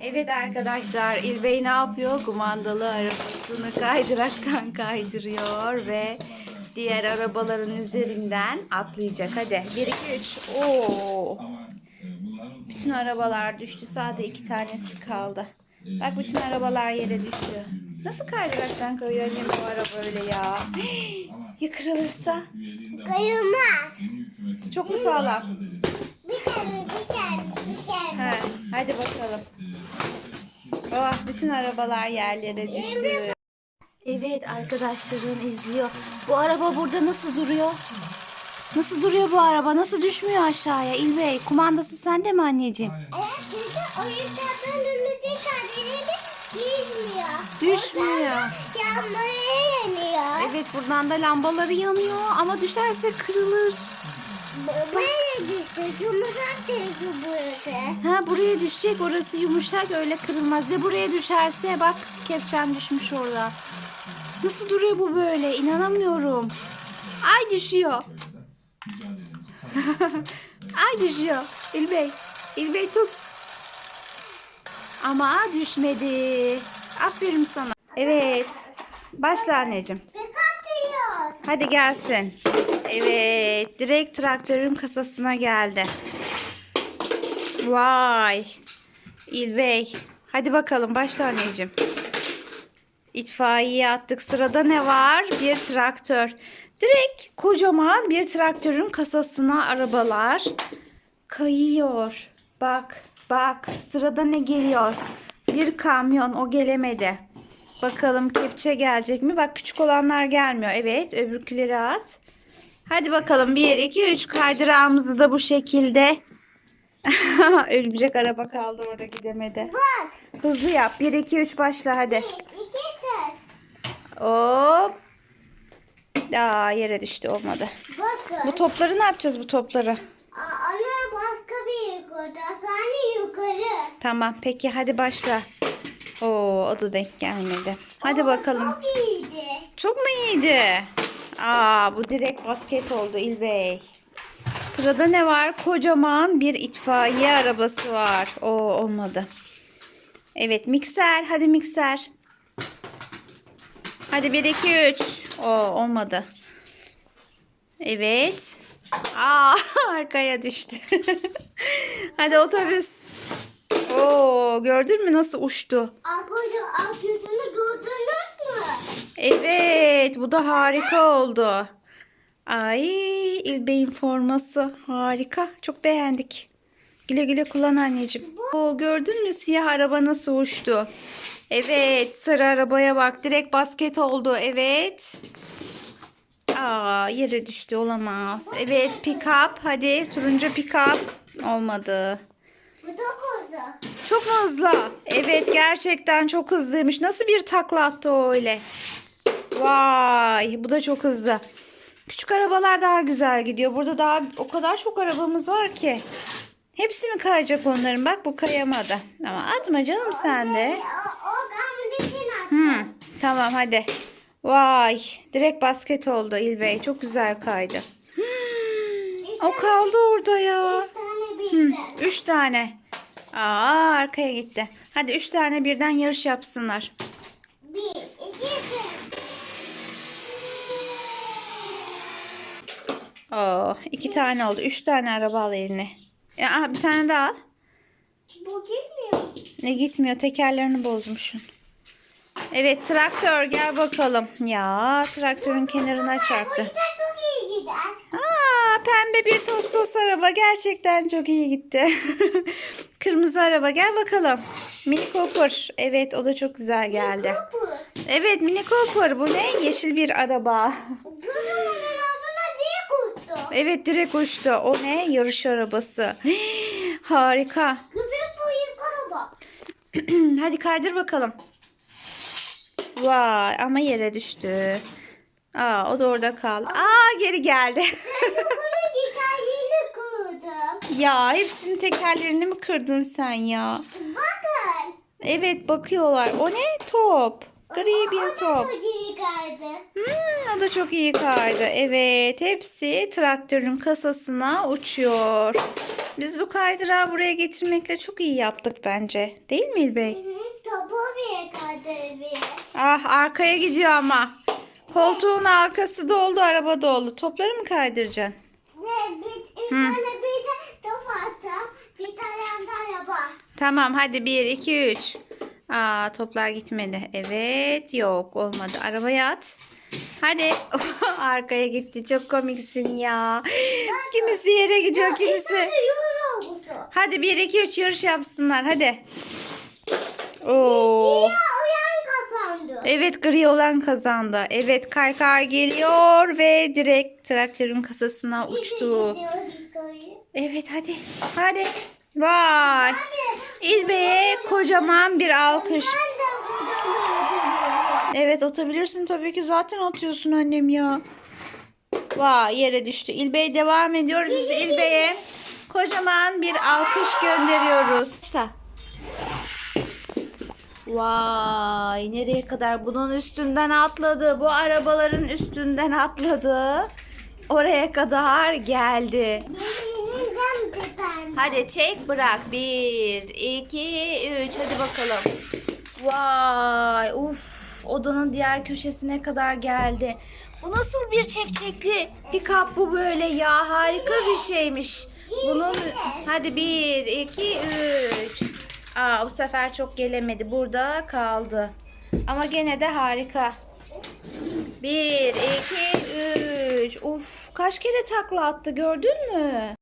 Evet arkadaşlar İlbey ne yapıyor? Kumandalı arabasını kaydıraktan kaydırıyor ve diğer arabaların üzerinden atlayacak. Hadi 1 2 3. Oo. Bütün arabalar düştü. Sadece iki tanesi kaldı. Bak bütün arabalar yere düştü. Nasıl kaydıraktan kayıyor annem bu araba öyle ya? Ya kırılırsa? Kayılmaz. Çok mu sağlam? Bir tane, bir tane, bir tane. He, hadi bakalım. Oh, bütün arabalar yerlere düştü. Evet arkadaşların izliyor. Bu araba burada nasıl duruyor? Nasıl duruyor bu araba? Nasıl düşmüyor aşağıya? İlbey kumandası sende mi anneciğim? Evet, çünkü oyuncakların önündeki kaderini giymiyor. Düşmüyor. Yanmaya yanıyor. Evet buradan da lambaları yanıyor ama düşerse kırılır. Düştü. Yumuşak çünkü burası. Ha buraya düşecek orası yumuşak öyle kırılmaz. Ya buraya düşerse bak kepçem düşmüş orada. Nasıl duruyor bu böyle? İnanamıyorum. Ay düşüyor. Ay düşüyor. İlbey. İlbey tut. Ama düşmedi. Aferin sana. Evet. Başla anneciğim. Hadi gelsin. Evet. Direkt traktörün kasasına geldi. Vay. İlbey. Hadi bakalım başla anneciğim. İtfaiye attık. Sırada ne var? Bir traktör. Direkt kocaman bir traktörün kasasına arabalar kayıyor. Bak, bak. Sırada ne geliyor? Bir kamyon. O gelemedi. Bakalım kepçe gelecek mi? Bak küçük olanlar gelmiyor. Evet, öbürküleri at. Hadi bakalım. 1, 2, 3 kaydırağımızı da bu şekilde. Örümcek araba kaldı orada gidemedi. Bak. Hızlı yap. 1, 2, 3 başla hadi. İki tane. Hop. Aa yere düştü olmadı. Bakın. Bu topları ne yapacağız bu topları? Aa, Ana başka bir yukarıda. Sani yukarı. Tamam peki hadi başla. Oo o da denk gelmedi. Hadi Aa, bakalım. Çok iyiydi. Çok mu iyiydi? Aa bu direkt basket oldu İlbey. Sırada ne var? Kocaman bir itfaiye arabası var. O olmadı. Evet mikser. Hadi mikser. Hadi 1 2 3. O olmadı. Evet. Aa arkaya düştü. Hadi otobüs. Oo gördün mü nasıl uçtu? Arkadaşlar arkasını gördünüz mü? Evet, bu da harika oldu. Ay, İlbey'in forması harika. Çok beğendik. Güle güle kullan anneciğim. O gördün mü siyah araba nasıl uçtu? Evet, sarı arabaya bak. Direkt basket oldu. Evet. Aa, yere düştü olamaz. Evet, pick-up. Hadi turuncu pick-up. Olmadı. Bu da kızı. Çok mu hızlı? Evet gerçekten çok hızlıymış. Nasıl bir takla attı o öyle? Vay bu da çok hızlı. Küçük arabalar daha güzel gidiyor. Burada daha o kadar çok arabamız var ki. Hepsi mi kayacak onların? Bak bu kayamadı. Ama atma canım sen de. Hmm, tamam hadi. Vay direkt basket oldu İlbey. Çok güzel kaydı. Hmm, o kaldı orada ya. Hı, üç tane. Aa arkaya gitti. Hadi üç tane birden yarış yapsınlar. Bir, iki, üç. Oo iki tane oldu. Üç tane araba al eline. Ya, bir tane daha al. Bu gitmiyor. Ne gitmiyor tekerlerini bozmuşsun. Evet traktör gel bakalım. Ya traktörün kenarına çarptı. Bu da çok gider. Pembe bir tostos araba gerçekten çok iyi gitti. Kırmızı araba gel bakalım. Mini Cooper. Evet o da çok güzel geldi. Kupuz. Evet Mini Cooper bu ne? Yeşil bir araba. Kızımın ağzına. Evet direkt uçtu. O ne? Yarış arabası. Harika. Köpek boyu araba. Hadi kaydır bakalım. Vay ama yere düştü. Aa o da orada kaldı. Aa geri geldi. Ya hepsinin tekerlerini mi kırdın sen ya? Bakın. Evet bakıyorlar. O ne? Top. Gri O bir da top. çok iyi kaydı. Hmm, o da çok iyi kaydı. Evet hepsi traktörün kasasına uçuyor. Biz bu kaydırağı buraya getirmekle çok iyi yaptık bence. Değil mi İlbey? Hı, Topu bir kadar bir. Ah arkaya gidiyor ama. Koltuğun arkası doldu, araba doldu. Topları mı kaydıracaksın? Ne bir, üç tane bir de top attım. Bir tane de araba. Tamam hadi 1, 2, 3. Aa toplar gitmedi. Evet yok olmadı. Arabaya at. Hadi. Arkaya gitti. Çok komiksin ya. Kimisi yere gidiyor kimisi. Hadi 1, 2, 3 yarış yapsınlar. Hadi. Oo. Evet gri olan kazandı. Evet kaykay geliyor ve direkt traktörün kasasına uçtu. Evet hadi. Hadi. Vay. İlbe'ye kocaman bir alkış. Evet atabilirsin tabii ki zaten atıyorsun annem ya. Vay yere düştü. İlbey devam ediyoruz. Biz İlbey'e kocaman bir alkış gönderiyoruz. İşte. Vay nereye kadar bunun üstünden atladı. Bu arabaların üstünden atladı. Oraya kadar geldi. Hadi çek bırak. Bir, iki, üç. Hadi bakalım. Vay uf odanın diğer köşesine kadar geldi. Bu nasıl bir çekçekli pikap bu böyle ya harika bir şeymiş. Bunun hadi bir iki üç. Aa bu sefer çok gelemedi burada kaldı. Ama gene de harika. Bir iki üç. Uf kaç kere takla attı gördün mü?